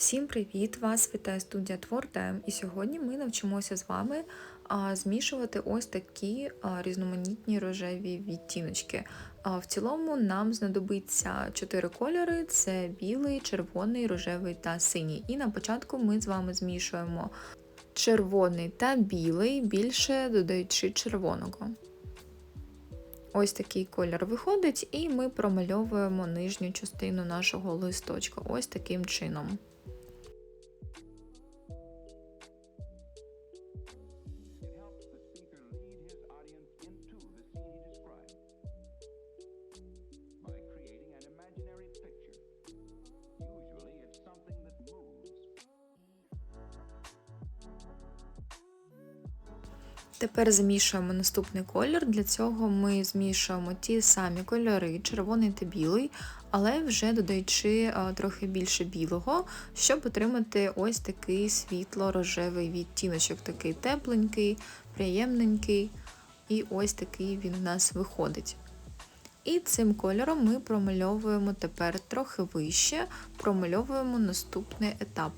Всім привіт! Вас вітає студія Твордем. І сьогодні ми навчимося з вами змішувати ось такі різноманітні рожеві відтіночки. В цілому нам знадобиться чотири кольори: це білий, червоний, рожевий та синій. І на початку ми з вами змішуємо червоний та білий, більше додаючи червоного. Ось такий колір виходить, і ми промальовуємо нижню частину нашого листочка ось таким чином. Тепер змішуємо наступний колір. Для цього ми змішуємо ті самі кольори, червоний та білий, але вже додаючи трохи більше білого, щоб отримати ось такий світло-рожевий відтіночок, такий тепленький, приємненький. І ось такий він у нас виходить. І цим кольором ми промальовуємо тепер трохи вище, промальовуємо наступний етап.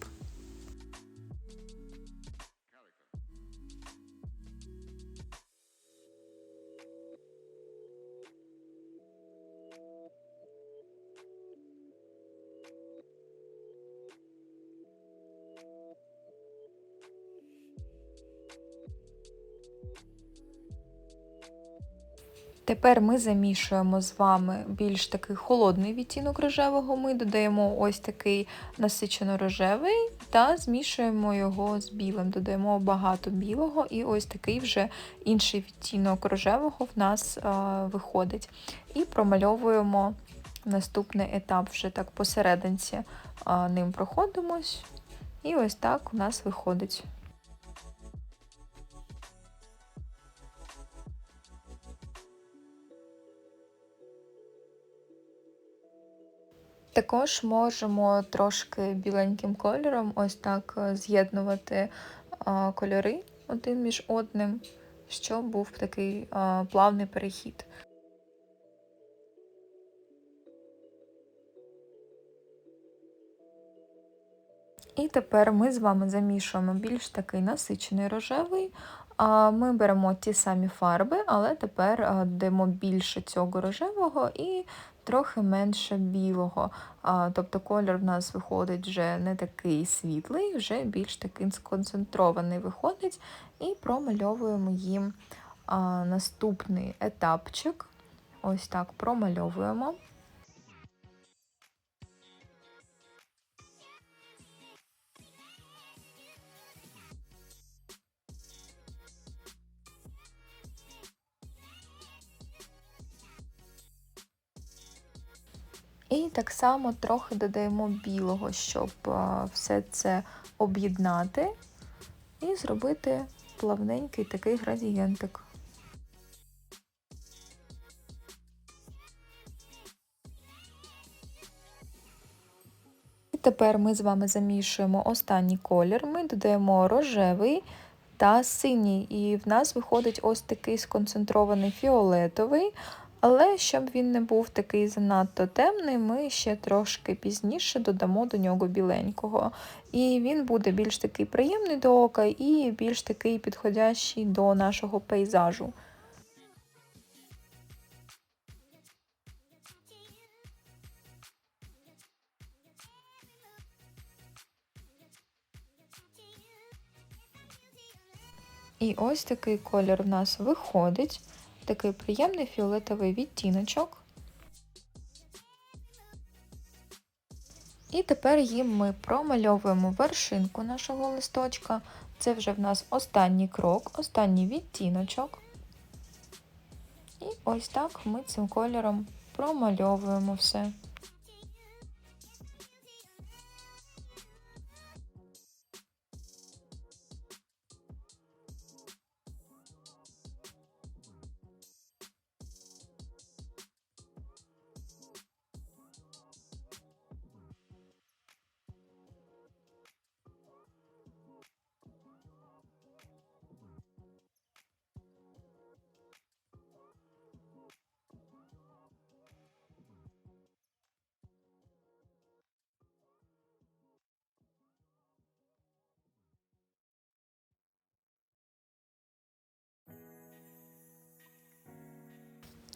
Тепер ми замішуємо з вами більш такий холодний відтінок рожевого. Ми додаємо ось такий насичено рожевий та змішуємо його з білим. Додаємо багато білого, і ось такий вже інший відтінок рожевого в нас а, виходить. І промальовуємо наступний етап вже так посерединці а, ним проходимось. І ось так у нас виходить. Також можемо трошки біленьким кольором ось так е, з'єднувати кольори один між одним, щоб був такий плавний перехід. І тепер ми з вами замішуємо більш такий насичений рожевий. Ми беремо ті самі фарби, але тепер а, більше цього рожевого і трохи менше білого. Тобто колір в нас виходить вже не такий світлий, вже більш такий сконцентрований виходить, і промальовуємо їм наступний етапчик. Ось так промальовуємо. І так само трохи додаємо білого, щоб все це об'єднати і зробити плавненький такий градієнтик. І тепер ми з вами замішуємо останній колір. Ми додаємо рожевий та синій, і в нас виходить ось такий сконцентрований фіолетовий. Але щоб він не був такий занадто темний, ми ще трошки пізніше додамо до нього біленького. І він буде більш такий приємний до ока і більш такий підходящий до нашого пейзажу. І ось такий колір в нас виходить такий приємний фіолетовий відтіночок. І тепер їм ми промальовуємо вершинку нашого листочка. Це вже в нас останній крок, останній відтіночок. І ось так ми цим кольором промальовуємо все.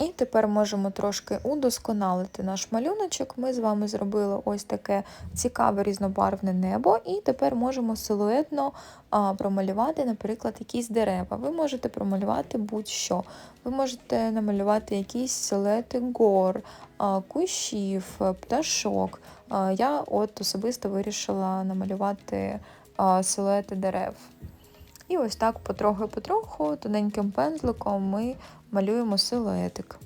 І тепер можемо трошки удосконалити наш малюночок. Ми з вами зробили ось таке цікаве різнобарвне небо, і тепер можемо силуетно промалювати, наприклад, якісь дерева. Ви можете промалювати будь-що. Ви можете намалювати якісь силуети гор, кущів, пташок. Я от особисто вирішила намалювати силуети дерев. І ось так потроху-потроху, тоненьким пензликом ми малюємо силуетик.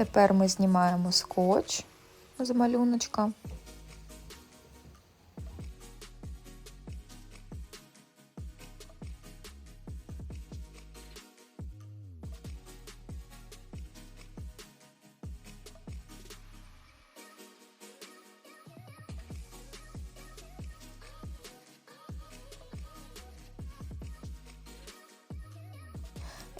Тепер ми знімаємо скотч з малюночка.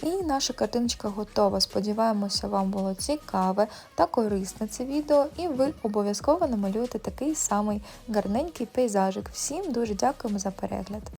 І наша картиночка готова. Сподіваємося, вам було цікаве та корисне це відео, і ви обов'язково намалюєте такий самий гарненький пейзажик. Всім дуже дякуємо за перегляд!